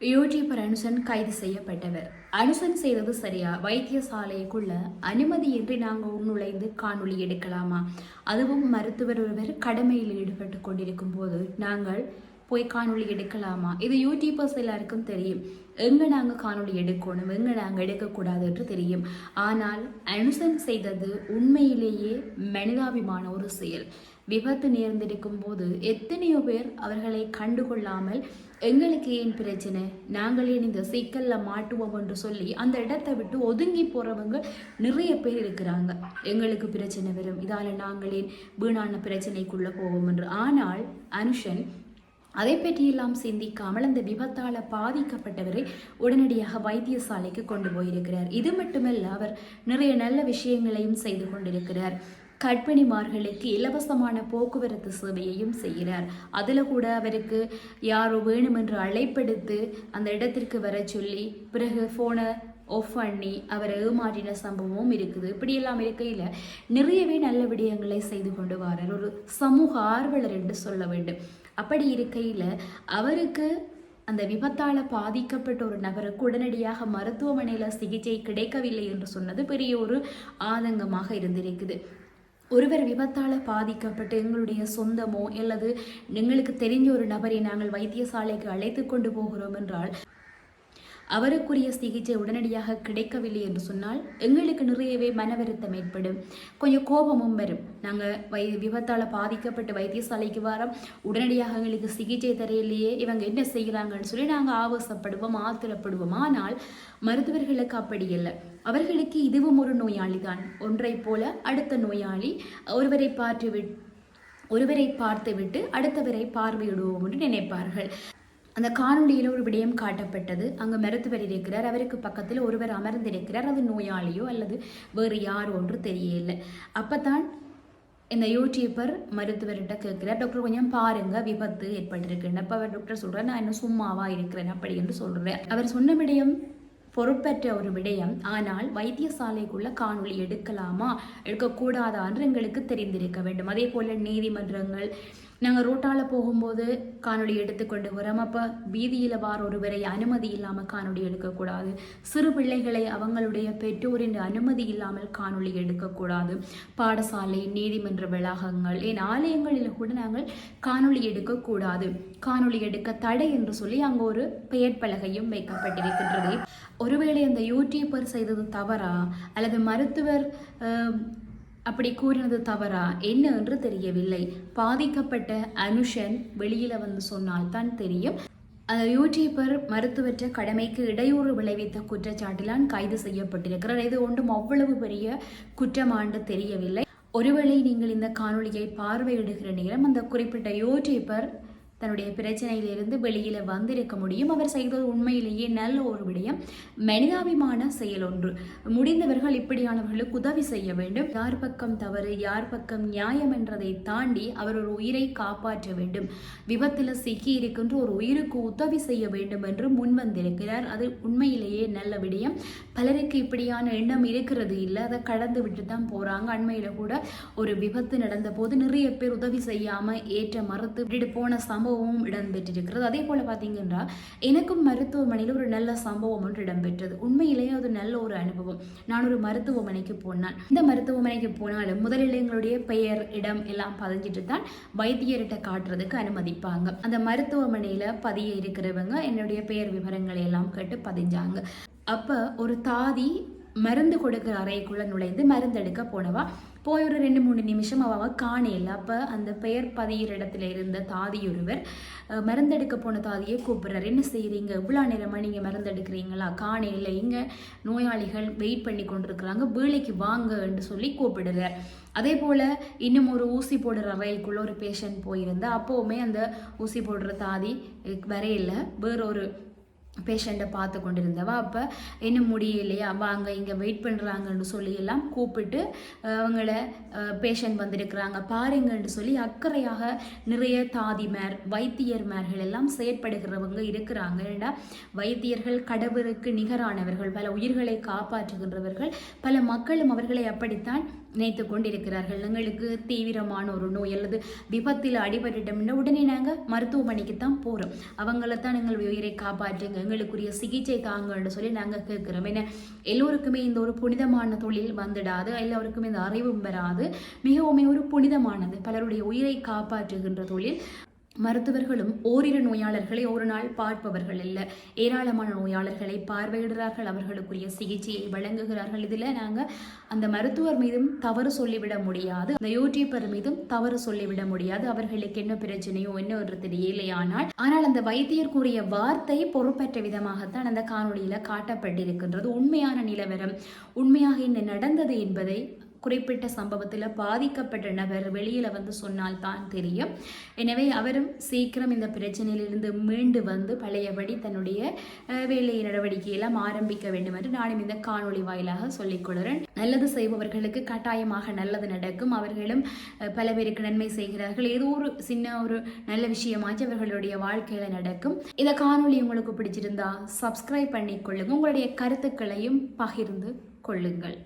YouTuber Anusan கைது செய்யப்பட்டவர். அனுசன் செய்தது சரியா? வைத்தியசாலைக்குள்ள அனுமதியின்றி நாங்கள் உள்நுழைந்து காணொளி எடுக்கலாமா? அதுவும் மருத்துவர் ஒருவர் கடமையில் ஈடுபட்டு கொண்டிருக்கும் போது நாங்கள் போய் காணொளி எடுக்கலாமா? இது யூடியூபர்ஸ் எல்லாருக்கும் தெரியும். எங்கே நாங்கள் காணொளி எடுக்கணும்? எங்கே நாங்கள் எடுக்கக்கூடாது என்று தெரியும். ஆனால் அனுசன் செய்தது உண்மையிலேயே மனிதாபிமான ஒரு செயல். விபத்து நேர்ந்திருக்கும் போது எத்தனையோ பேர் அவர்களை கண்டுகொள்ளாமல் எங்களுக்கு ஏன் பிரச்சனை? நாங்கள் ஏன் இந்த சிக்கலில் மாட்டுவோம்? என்று சொல்லி அந்த இடத்தை விட்டு ஒதுங்கி போகிறவங்க நிறைய பேர் இருக்கிறாங்க. எங்களுக்கு பிரச்சனை வரும். இதால் நாங்கள் ஏன் வீணான பிரச்சனைக்குள்ளே போவோம்? என்று. ஆனால் அனுஷன் அதை பற்றியெல்லாம் சிந்திக்காமல் அந்த விபத்தால் பாதிக்கப்பட்டவரை உடனடியாக வைத்தியசாலைக்கு கொண்டு போயிருக்கிறார். இது மட்டுமல்ல அவர் நிறைய நல்ல விஷயங்களையும் செய்து கொண்டிருக்கிறார். கர்ப்பிணிமார்களுக்கு இலவசமான போக்குவரத்து சேவையையும் செய்கிறார். அதில் கூட அவருக்கு யாரோ வேணுமென்று அழைப்பெடுத்து அந்த இடத்திற்கு வர சொல்லி பிறகு ஃபோனை ஆஃப் பண்ணி அவரை ஏமாற்றின சம்பவமும் இருக்குது. இப்படியெல்லாம் இருக்கையில் நிறையவே நல்ல விடயங்களை செய்து கொண்டு வரார். ஒரு சமூக ஆர்வலர் என்று சொல்ல வேண்டும். அப்படி இருக்கையில் அவருக்கு அந்த விபத்தால் பாதிக்கப்பட்ட ஒரு நபருக்கு உடனடியாக மருத்துவமனையில் சிகிச்சை கிடைக்கவில்லை என்று சொன்னது பெரிய ஒரு ஆதங்கமாக இருந்திருக்குது. ஒருவர் விபத்தால் பாதிக்கப்பட்டு எங்களுடைய சொந்தமோ அல்லது எங்களுக்கு தெரிஞ்ச ஒரு நபரை நாங்கள் வைத்தியசாலைக்கு அழைத்து கொண்டு போகிறோம் என்றால் அவருக்குரிய சிகிச்சை உடனடியாக கிடைக்கவில்லை என்று சொன்னால் எங்களுக்கு நிறையவே மன வருத்தம் ஏற்படும். கொஞ்சம் கோபமும் வரும். நாங்கள் வை விபத்தால் பாதிக்கப்பட்டு வைத்தியசாலைக்கு வரோம். உடனடியாக எங்களுக்கு சிகிச்சை தரையிலேயே இவங்க என்ன செய்கிறாங்கன்னு சொல்லி நாங்கள் ஆவேசப்படுவோம் ஆத்திரப்படுவோம். ஆனால் மருத்துவர்களுக்கு அப்படி இல்லை. அவர்களுக்கு இதுவும் ஒரு நோயாளி தான். ஒன்றை போல அடுத்த நோயாளி ஒருவரை பார்த்து ஒருவரை பார்த்துவிட்டு அடுத்தவரை பார்வையிடுவோம் என்று நினைப்பார்கள். அந்த காணொலியில் ஒரு விடயம் காட்டப்பட்டது. அங்கே மருத்துவர் இருக்கிறார். அவருக்கு பக்கத்தில் ஒருவர் அமர்ந்திருக்கிறார். அது நோயாளியோ அல்லது வேறு யாரோ ஒன்று தெரியல அப்பதான் இந்த யூடியூபர் மருத்துவர்கிட்ட கேட்குறார் டாக்டர் கொஞ்சம் பாருங்க விபத்து ஏற்பட்டிருக்குன்னு. அப்போ அவர் டாக்டர் சொல்கிறார் நான் இன்னும் சும்மாவாக இருக்கிறேன் அப்படி என்று சொல்கிறேன் அவர் சொன்ன விடயம் பொறுப்பற்ற ஒரு விடயம். ஆனால் வைத்தியசாலைக்குள்ள காணொளி எடுக்கலாமா எடுக்கக்கூடாதா என்று எங்களுக்கு தெரிந்திருக்க வேண்டும். அதே போல் நீதிமன்றங்கள் நாங்கள் ரோட்டால் போகும்போது காணொளி எடுத்துக்கொண்டு வரோம். அப்போ வீதியில் வார ஒருவரை அனுமதி இல்லாமல் காணொளி எடுக்கக்கூடாது சிறு பிள்ளைகளை அவங்களுடைய பெற்றோரின் அனுமதி இல்லாமல் காணொளி எடுக்கக்கூடாது பாடசாலை நீதிமன்ற வளாகங்கள் என் ஆலயங்களில் கூட நாங்கள் காணொளி எடுக்கக்கூடாது காணொளி எடுக்க தடை என்று சொல்லி அங்கே ஒரு பெயர் பலகையும் வைக்கப்பட்டிருக்கின்றது. ஒருவேளை அந்த யூடியூபர் செய்தது தவறா? அல்லது மருத்துவர் அப்படி கூறினது தவறா? என்ன என்று தெரியவில்லை. பாதிக்கப்பட்ட அனுஷன் வெளியில வந்து சொன்னால் தான் தெரியும். அந்த யூடியூபர் மருத்துவற்ற கடமைக்கு இடையூறு விளைவித்த குற்றச்சாட்டிலான் கைது செய்யப்பட்டிருக்கிறார். இது ஒன்றும் அவ்வளவு பெரிய குற்றமாண்டு தெரியவில்லை. ஒருவேளை நீங்கள் இந்த காணொலியை பார்வையிடுகிற நேரம் அந்த குறிப்பிட்ட யூடியூபர் தன்னுடைய பிரச்சனையிலிருந்து வெளியில் வந்திருக்க முடியும். அவர் செய்தது உண்மையிலேயே நல்ல ஒரு விடயம். மனிதாபிமான செயல் ஒன்று. முடிந்தவர்கள் இப்படியானவர்களுக்கு உதவி செய்ய வேண்டும். யார் பக்கம் தவறு யார் பக்கம் நியாயம் என்றதை தாண்டி அவர் ஒரு உயிரை காப்பாற்ற வேண்டும். விபத்தில் சிக்கி இருக்கின்ற ஒரு உயிருக்கு உதவி செய்ய வேண்டும் என்று முன்வந்திருக்கிறார். அது உண்மையிலேயே நல்ல விடயம். பலருக்கு இப்படியான எண்ணம் இருக்கிறது இல்லை. அதை கடந்து விட்டு தான் போகிறாங்க அண்மையில் கூட ஒரு விபத்து நடந்த போது நிறைய பேர் உதவி செய்யாமல் ஏற்ற மறுத்து விட்டுட்டு போன சம சம்பவமும் இடம்பெற்றிருக்கிறது. அதே போல் பார்த்தீங்கன்னா எனக்கும் மருத்துவமனையில் ஒரு நல்ல சம்பவம் ஒன்று இடம்பெற்றது. உண்மையிலேயே அது நல்ல ஒரு அனுபவம். நான் ஒரு மருத்துவமனைக்கு போனான் இந்த மருத்துவமனைக்கு போனாலும் முதலில் எங்களுடைய பெயர் இடம் எல்லாம் பதிஞ்சிட்டு தான் வைத்தியர்கிட்ட காட்டுறதுக்கு அனுமதிப்பாங்க. அந்த மருத்துவமனையில் பதிய இருக்கிறவங்க என்னுடைய பெயர் விவரங்களை எல்லாம் கேட்டு பதிஞ்சாங்க. அப்போ ஒரு தாதி மருந்து கொடுக்குற அறைக்குள்ளே நுழைந்து மருந்தெடுக்க போனவா? போய் ஒரு ரெண்டு மூணு நிமிஷம் அவள் காணையில் அப்போ அந்த பெயர் பதியிற இடத்துல இருந்த தாதியொருவர் மருந்தெடுக்க போன தாதியை கூப்பிட்றாரு. என்ன செய்கிறீங்க இவ்வளோ நேரமாக நீங்கள் மருந்தெடுக்கிறீங்களா காணையில் இங்கே நோயாளிகள் வெயிட் பண்ணி கொண்டிருக்கிறாங்க. வேலைக்கு வாங்கன்னு சொல்லி கூப்பிடுறார். அதே போல் இன்னும் ஒரு ஊசி போடுற அறைக்குள்ளே ஒரு பேஷண்ட் போயிருந்தா அப்போவுமே அந்த ஊசி போடுற தாதி வரையில. வேறொரு பேஷண்ட்டை பார்த்து கொண்டிருந்தவா. அப்போ என்ன முடியலையா? வாங்க இங்கே வெயிட் பண்ணுறாங்கன்னு சொல்லி எல்லாம் கூப்பிட்டு அவங்கள பேஷண்ட் வந்திருக்கிறாங்க. பாருங்கன்னு சொல்லி அக்கறையாக நிறைய தாதிமார் வைத்தியர்மார்கள் எல்லாம் செயற்படுகிறவங்க இருக்கிறாங்க. ஏன்னா வைத்தியர்கள் கடவுளுக்கு நிகரானவர்கள். பல உயிர்களை காப்பாற்றுகின்றவர்கள். பல மக்களும் அவர்களை அப்படித்தான் நினைத்து கொண்டிருக்கிறார்கள் எங்களுக்கு தீவிரமான ஒரு நோய் அல்லது விபத்தில் அடிபட்டுட்டோம்னா உடனே நாங்கள் மருத்துவமனைக்கு தான் போகிறோம் அவங்கள தான் எங்கள் உயிரை காப்பாற்றுங்க எங்களுக்குரிய சிகிச்சை தாங்கன்னு சொல்லி நாங்கள் கேட்குறோம். ஏன்னா எல்லோருக்குமே இந்த ஒரு புனிதமான தொழில் வந்துடாது எல்லோருக்குமே இந்த அறிவும் வராது. மிகவுமே ஒரு புனிதமானது. பலருடைய உயிரை காப்பாற்றுகின்ற தொழில். மருத்துவர்களும் ஓரிரு நோயாளர்களை ஒரு நாள் பார்ப்பவர்கள் இல்லை. ஏராளமான நோயாளர்களை பார்வையிடுறார்கள் அவர்களுக்குரிய சிகிச்சையை வழங்குகிறார்கள். இதில் நாங்கள் அந்த மருத்துவர் மீதும் தவறு சொல்லிவிட முடியாது. அந்த யூடியூபர் மீதும் தவறு சொல்லிவிட முடியாது. அவர்களுக்கு என்ன பிரச்சனையோ என்ன ஒரு தெரியலையானால் ஆனால் அந்த வைத்தியர் கூறிய வார்த்தை பொறுப்பற்ற விதமாகத்தான் அந்த காணொளியில் காட்டப்பட்டிருக்கின்றது. உண்மையான நிலவரம் உண்மையாக என்ன நடந்தது என்பதை குறிப்பிட்ட சம்பவத்தில் பாதிக்கப்பட்ட நபர் வெளியில் வந்து சொன்னால் தான் தெரியும். எனவே அவரும் சீக்கிரம் இந்த பிரச்சனையிலிருந்து மீண்டு வந்து பழையபடி தன்னுடைய வேலை நடவடிக்கையெல்லாம் ஆரம்பிக்க வேண்டும் என்று நானும் இந்த காணொளி வாயிலாக சொல்லிக்கொள்கிறேன் நல்லது செய்பவர்களுக்கு கட்டாயமாக நல்லது நடக்கும். அவர்களும் பல பேருக்கு நன்மை செய்கிறார்கள். ஏதோ ஒரு சின்ன ஒரு நல்ல விஷயமாச்சு அவர்களுடைய வாழ்க்கையில் நடக்கும். இந்த காணொளி உங்களுக்கு பிடிச்சிருந்தா சப்ஸ்கிரைப் பண்ணிக்கொள்ளுங்க உங்களுடைய கருத்துக்களையும் பகிர்ந்து கொள்ளுங்கள்.